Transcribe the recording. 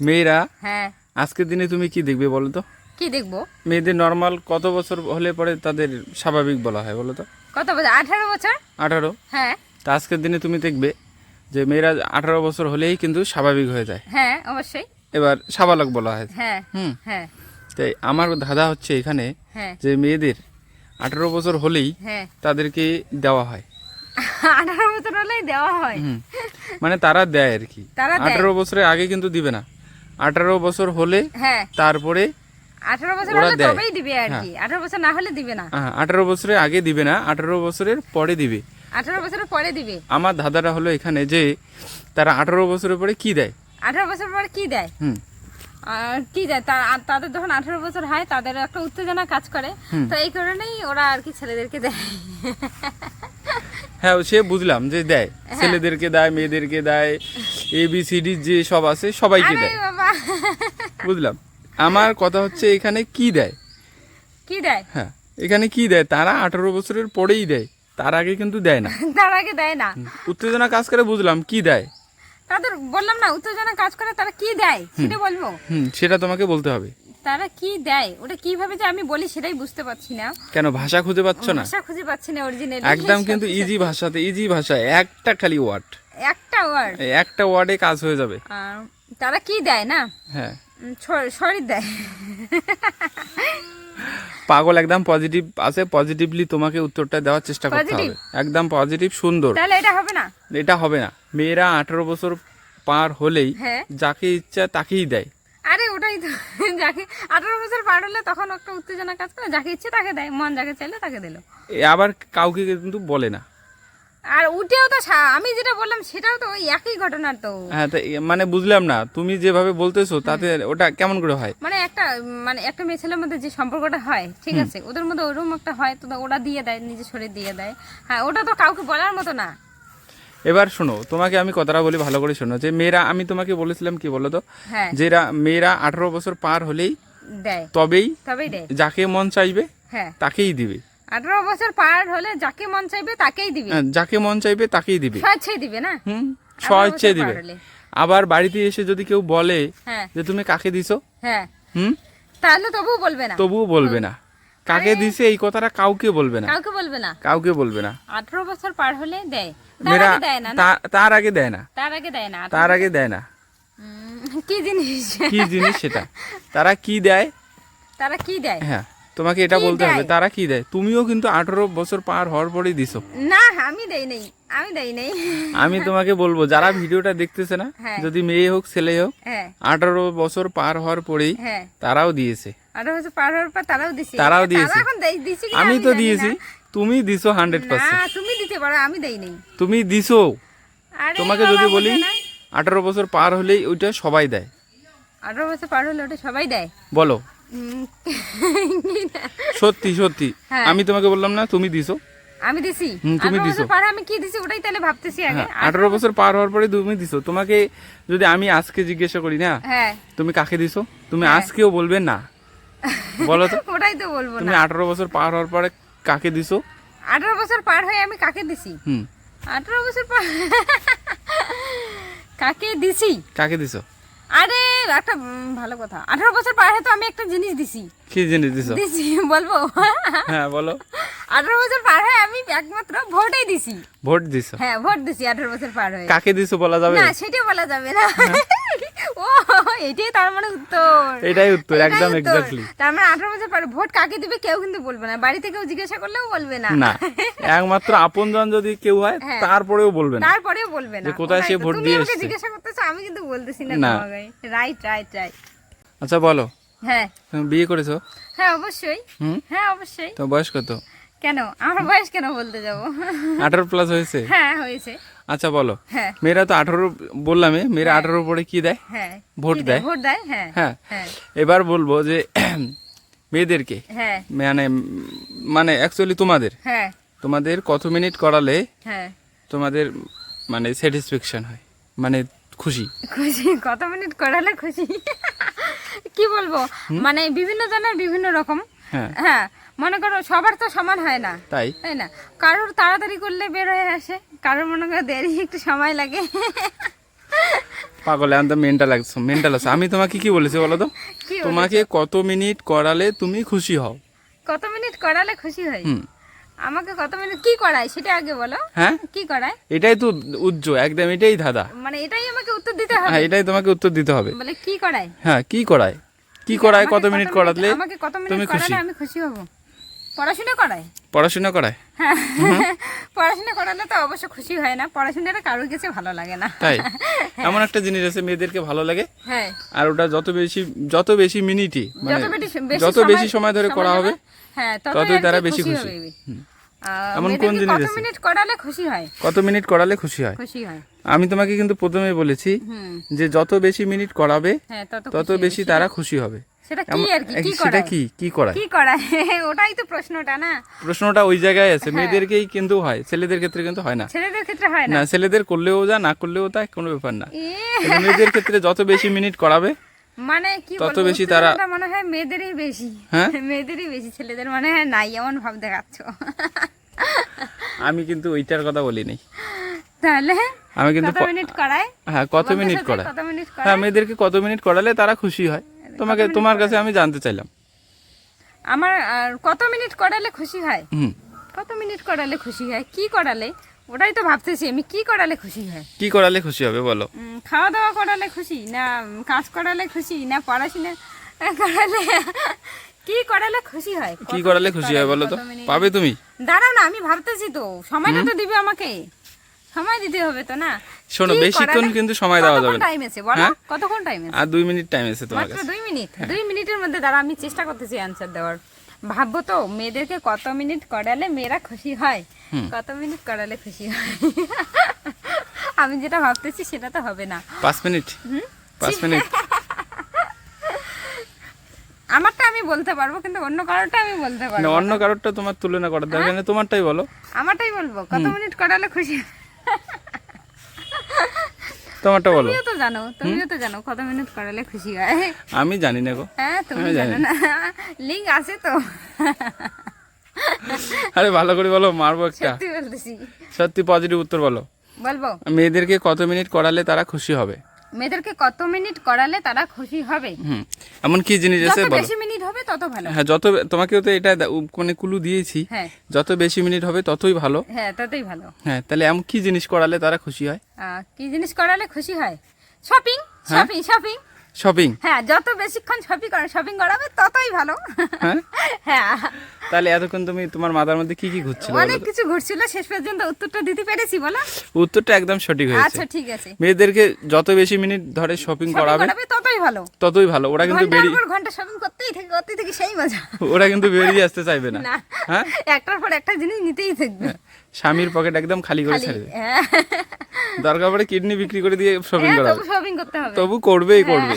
মেয়েরা হ্যাঁ। আজকের দিনে তুমি কি দেখবে বলো তো? কি দেখব? মেয়েদের নর্মাল কত বছর হলে পরে তাদের স্বাভাবিক বলা হয় বলো তো? কত বছর? আঠারো বছর? আঠারো? হ্যাঁ। তা আজকের দিনে তুমি দেখবে যে মেয়েরা আঠারো বছর হলেই কিন্তু স্বাভাবিক হয়ে যায়। হ্যাঁ অবশ্যই। এবার সাবালক বলা হয়। হ্যাঁ হুম। হ্যাঁ। তাই আমার ধাঁধা হচ্ছে এখানে হ্যাঁ। যে মেয়েদের আঠারো বছর হলেই হ্যাঁ। তাদেরকে দেওয়া হয়। আঠারো বছর হলেই দেওয়া হয়। মানে তারা দেয় আর কি। আঠারো বছরের আগে কিন্তু দিবে না। আঠারো বছর হলে হ্যাঁ। তারপরে আঠারো বছর হলে হ্যাঁ। তবেই দিবে আর কি। আঠারো বছর না হলে দিবে না। আঠারো বছরের আগে দিবে না আঠারো বছরের পরে দিবে। আঠারো বছরের পরে দিবে। আমার ধাঁধাটা হলো এখানে যে তারা আঠারো বছরের পরে কি দেয়? আঠারো বছর পরে কি দেয়? হুম। কি তাদের যখন আঠারো বছর হয় তাদের একটা উত্তেজনা কাজ করে। তো এই কারণেই ওরা আর কি ছেলেদেরকে দেয়। হ্যাঁ সে বুঝলাম যে দেয়। হ্যাঁ। ছেলেদেরকে দেয় মেয়েদেরকে দেয় এ বি সি ডি যে সব আছে সবাইকে দেয়। বুঝলাম। আমার কথা হচ্ছে এখানে কি দেয়? কি দেয়? হ্যাঁ এখানে কি দেয়? তারা আঠারো বছরের পরেই দেয়। তার আগে কিন্তু দেয় না। তার আগে দেয় না। উত্তেজনা কাজ করে বুঝলাম কি দেয়। তাদের বললাম না উত্তেজনা কাজ করে তারা কি দেয় সেটা বলব। হুম সেটা তোমাকে বলতে হবে। তারা কি দেয়? ওটা কীভাবে যে আমি বলি সেটাই বুঝতে পারছি না। কেন ভাষা খুঁজে পাচ্ছ না? ভাষা খুঁজে পাচ্ছি না অরিজিনাল একদম কিন্তু ইজি ভাষাতে ইজি ভাষায় একটা খালি ওয়ার্ড একটা ওয়ার্ড একটা ওয়ার্ডে কাজ হয়ে যাবে। তারা কি দেয় না? হ্যাঁ। শরীর দেয়। পাগল একদম পজিটিভ আছে পজিটিভলি তোমাকে উত্তরটা দেওয়ার চেষ্টা করতে হবে। একদম পজিটিভ সুন্দর। তাহলে এটা হবে না? এটা হবে না। মেয়েরা আঠারো বছর পার হলেই হ্যাঁ। যাকে ইচ্ছা তাকেই দেয়। আরে ওটাই তো যাকে আঠারো বছর পার হলে তখন একটা উত্তেজনা কাজ করে যাকে ইচ্ছে তাকে দেয় মন যাকে চাইলে তাকে দিল। আবার কাউকে কিন্তু বলে না। আর উঠেও তো আমি যেটা বললাম সেটাও তো ওই একই ঘটনা তো। হ্যাঁ মানে বুঝলাম না তুমি যেভাবে বলতেছো তাতে ওটা কেমন করে হয়? মানে একটা মানে একটা মেয়ে ছেলের মধ্যে যে সম্পর্কটা হয় ঠিক আছে ওদের মধ্যে ওরকম একটা হয় তো ওরা দিয়ে দেয় নিজের শরীর দিয়ে দেয়। হ্যাঁ ওটা তো কাউকে বলার মতো না। এবার শোনো তোমাকে আমি কথাটা বলি ভালো করে শোনো যে মেয়েরা আমি তোমাকে বলেছিলাম কি বলো তো হ্যাঁ। যেরা মেয়েরা আঠারো বছর পার হলেই দেয়। তবেই তবেই দেয়। যাকে মন চাইবে হ্যাঁ। তাকেই দিবে। আঠারো বছর পার হলে যাকে মন চাইবে তাকেই দিবে। হ্যাঁ, যাকে মন চাইবে তাকেই দিবে। স্বেচ্ছাই দিবে না? হুম স্বইচ্ছে দিবে। আবার বাড়িতে এসে যদি কেউ বলে হ্যাঁ। যে তুমি কাকে দিছো? হ্যাঁ। হুম? তাহলে তবুও বলবে না। তবুও বলবে না। কাকে দিছে এই কথাটা কাউকে বলবে না। কাউকে বলবে না। কাউকে বলবে না। আঠারো বছর পার হলে দেয়। তার আগে দেয় না? তার আগে দেয় না। তার আগে দেয় না। তার আগে দেয় না। কি জিনিস? কি জিনিস সেটা? তারা কি দেয়? তারা কি দেয়? হ্যাঁ। তোমাকে এটা বলতে হবে তারা কি দেয়? তুমিও কিন্তু আঠারো বছর পার হওয়ার পরেই দিছো। না আমি দেই নেই আমি দেই নেই। আমি তোমাকে বলব যারা ভিডিওটা দেখতেছে না হ্যাঁ। যদি মেয়ে হোক ছেলে হোক হ্যাঁ। আঠারো বছর পার হওয়ার পরেই হ্যাঁ। তারাও দিয়েছে। আঠারো বছর পার হওয়ার পর তারাও তারাও দিয়েছে। আমি তো দিয়েছি তুমি দিছো হান্ড্রেড পার্সেন্ট তুমি দিতে পারো আমি দেই নেই। তুমি দিছো। তোমাকে যদি বলি। আঠারো বছর পার হলেই ওইটা সবাই দেয়। আঠারো বছর পার হলে ওটা সবাই দেয়। বলো। সত্যি সত্যি। হ্যাঁ। আমি তোমাকে বললাম না তুমি দিছো। আমি দিছি। তুমি দিছো। পার আমি কি দিছি ওটাই তাহলে ভাবতেছি আগে। হ্যাঁ আঠারো বছর পার হওয়ার পরে তুমি দিছো। তোমাকে যদি আমি আজকে জিজ্ঞাসা করি না হ্যাঁ। তুমি কাকে দিছো? তুমি আজকেও বলবে না। বলো তো। ওটাই তো বলব না তুমি না। আঠারো বছর পার হওয়ার পরে কাকে দিছো? আঠারো বছর পার হয়ে আমি কাকে দিছি? হুম। আঠারো বছর পার কাকে দিছি? কাকে দিছো? আরে একটা ভালো কথা। আঠারো বছর পার হয়ে তো আমি একটা জিনিস দিছি। কি জিনিস দিছো? দিছি বলব? হ্যাঁ বলো। আঠারো বছর পার হয়ে আমি একমাত্র ভোটই দিছি। ভোট দিছো? হ্যাঁ ভোট দিছি আঠারো বছর পার হয়ে। কাকে দিছো বলা যাবে? না সেটা বলা যাবে না। ও এটাই তার মানে উত্তর। এটাই উত্তর একদম এক্স্যাক্টলি তার মানে আঠারো বছর পরে ভোট কাকে দিবে কেউ কিন্তু বলবে না। বাড়িতে কেউ জিজ্ঞাসা করলেও বলবে না। না একমাত্র আপনজন যদি কেউ হয় হ্যাঁ। তারপরেও বলবে না। তারপরেও বলবে না। যে কোথায় সে। ভোট দিয়ে জিজ্ঞাসা করতেছো আমি কিন্তু বলতেছি না না। তোমাকে। রাইট রাইট রাইট আচ্ছা বলো। হ্যাঁ। তুমি বিয়ে করেছ? হ্যাঁ অবশ্যই। হ্যাঁ অবশ্যই। তো বয়স কত? কেন? আমার বয়স কেন বলতে যাব? আঠারো প্লাস হয়েছে? হ্যাঁ হয়েছে। আচ্ছা বলো। হ্যাঁ। মেয়েরা তো আঠারো বললামে মেয়েরা আঠারো পরে কি দেয়? হ্যাঁ। ভোট দেয়? ভোট দেয়? হ্যাঁ। হ্যাঁ। হ্যাঁ। এবার বলব যে মেয়েদেরকে হ্যাঁ। মানে মানে অ্যাকচুয়ালি তোমাদের। হ্যাঁ। তোমাদের কত মিনিট করালে হ্যাঁ। তোমাদের মানে স্যাটিসফ্যাকশন হয়? মানে খুশি? খুশি? কত মিনিট করালে খুশি? কি বলব? মানে বিভিন্ন জনের বিভিন্ন রকম। হ্যাঁ। হ্যাঁ। মনে করো সবার তো সমান হয় না। তাই? তাই না? কারোর তাড়াতাড়ি করলে বের হয়ে আসে কারোর মনে করো দেরি একটু সময় লাগে। পাগলে আনতে মেন্টাল লাগছে মেন্টাল আছে। আমি তোমাকে কি বলেছি বলো তো? তোমাকে কত মিনিট করালে তুমি খুশি হও? কত মিনিট করালে খুশি হয় আমাকে কত মিনিট কি করায় সেটা আগে বলো। হ্যাঁ? কি করায়? এটাই তো উজ্জ্ব একদম এটাই ধাঁধা। মানে এটাই আমাকে উত্তর দিতে হবে। হ্যাঁ এটাই তোমাকে উত্তর দিতে হবে। বলে কি করায়? হ্যাঁ কি করায়? কি করায় কত মিনিট করালে আমাকে কত তুমি মিনিট করালে আমি খুশি হব? পড়াশোনা করায়? পড়াশোনা করায়? হ্যাঁ পড়াশোনা করালে তো অবশ্য খুশি হয় না পড়াশোনাটা কারোর কাছে ভালো লাগে না। তাই? এমন একটা জিনিস আছে মেয়েদেরকে ভালো লাগে হ্যাঁ। আর ওটা যত বেশি যত বেশি মিনিটই মানে যত বেশি সময় ধরে করা হবে হ্যাঁ ততই তারা বেশি খুশি। হবে। এমন কোন জিনিস কত মিনিট করালে খুশি হয়? কত মিনিট করালে খুশি হয়? খুশি হয়। আমি তোমাকে কিন্তু প্রথমে বলেছি যে যত বেশি মিনিট করাবে হ্যাঁ তত বেশি তারা খুশি হবে। সেটা কি আর কি? সেটা করায়? কি? কি করায়? কি করায়? ওটাই তো প্রশ্নটা না? প্রশ্নটা ওই জায়গায় আছে। হ্যাঁ। মেয়েদেরকেই কিন্তু হয় ছেলেদের ক্ষেত্রে কিন্তু হয় না। ছেলেদের ক্ষেত্রে হয় না? ছেলেদের করলেও যা না করলেও তা কোনো ব্যাপার না। মেয়েদের ক্ষেত্রে যত বেশি মিনিট করাবে মানে কি তত বেশি তারা- মনে হয় মেয়েদেরই বেশি। হ্যাঁ? মেয়েদেরই বেশি ছেলেদের মনে হয় নাই এমন ভাব দেখাচ্ছ। আমি কিন্তু ওইটার কথা বলিনি। তাহলে আমি কিন্তু কত মিনিট করায়? হ্যাঁ কত মিনিট করায়। হ্যাঁ মেয়েদেরকে কত মিনিট করালে তারা খুশি হয়। তোমাকে তোমার কাছে আমি জানতে চাইলাম। আমার কত মিনিট করালে খুশি হয়? কত মিনিট করালে খুশি হয়? কি করালে? ওটাই তো ভাবতেছি আমি কি করালে খুশি হয়? কি করালে খুশি হবে বলো? খাওয়া দাওয়া করালে খুশি না কাজ করালে খুশি না পড়াশোনা করালে কি করালে খুশি হয়? কি করালে খুশি হয় বলো তো? পাবে তুমি? দাঁড়াও না আমি ভাবতেছি তো সময়টা তো দিবে আমাকে। সময় দিতে হবে তো না? শোনো, বেশিক্ষণ কিন্তু সময় দেওয়া যাবে না। টাইম আছে বলো? হ্যাঁ? কতক্ষণ টাইম আছে? আর দুই মিনিট টাইম আছে তোমার মাত্র কাছে। দুই মিনিট। দুই মিনিটের মধ্যে দাঁড়া আমি চেষ্টা করতেছি অ্যান্সার দেওয়ার। ভাববো তো মেয়েদেরকে কত মিনিট করালে মেয়েরা খুশি হয়? কত মিনিট করালে খুশি হয়? আমি যেটা ভাবতেছি সেটা তো হবে না। পাঁচ মিনিট? পাঁচ মিনিট। আমারটা আমি বলতে পারব কিন্তু অন্য কারোটা আমি বলতে না পারব অন্য কারোরটা তোমার তুলনা করার দরকার নেই তোমারটাই বলো। আমারটাই বলব কত মিনিট করালে খুশি হয়? তোমারটা বলো। তুমিও তো জানো তুমিও তো জানো কত মিনিট করালে খুশি হয়। আমি জানি না গো। হ্যাঁ তুমি জানো না। লিঙ্ক আছে তো। আরে ভালো করে বলো মারবো একটা। সত্যি বলতেছি। সত্যি পজিটিভ উত্তর বলো। বলব। মেয়েদেরকে কত মিনিট করালে তারা খুশি হবে? মেয়েদেরকে কত মিনিট করালে তারা খুশি হবে? হুম এমন কি জিনিস আছে বলো বেশি মিনিট হবে তত ভালো। হ্যাঁ যত তোমাকেও তো এটা মানে কুলু দিয়েছি। হ্যাঁ। যত বেশি মিনিট হবে ততই ভালো। হ্যাঁ ততই ভালো। হ্যাঁ তাহলে এমন কি জিনিস করালে তারা খুশি হয়? কি জিনিস করালে খুশি হয়? শপিং শপিং শপিং শপিং হ্যাঁ যত বেশিক্ষণ শপিং করা শপিং করাবে ততই ভালো। হ্যাঁ? হ্যাঁ। তাহলে এতক্ষণ তুমি তোমার মাথার মধ্যে কি কি ঘুরছিল অনেক কিছু ঘুরছিল শেষ পর্যন্ত উত্তরটা দিতে পেরেছি বলো। উত্তরটা একদম সঠিক হয়েছে। আচ্ছা ঠিক আছে। মেয়েদেরকে যত বেশি মিনিট ধরে শপিং করাবে ততই ভালো। ততই ভালো। ওরা কিন্তু বেরিয়ে পর ঘণ্টা শপিং করতেই থাকে করতেই থাকে সেই মজা। ওরা কিন্তু বেরিয়ে আসতে চাইবে না। না হ্যাঁ? একটার পর একটা জিনিস নিতেই থাকবে। স্বামীর পকেট একদম খালি করে ছাড়বে। ছেড়ে দেবে হ্যাঁ। দরকার পড়ে কিডনি বিক্রি করে দিয়ে শপিং করা শপিং করতে হবে। তবু করবেই করবে।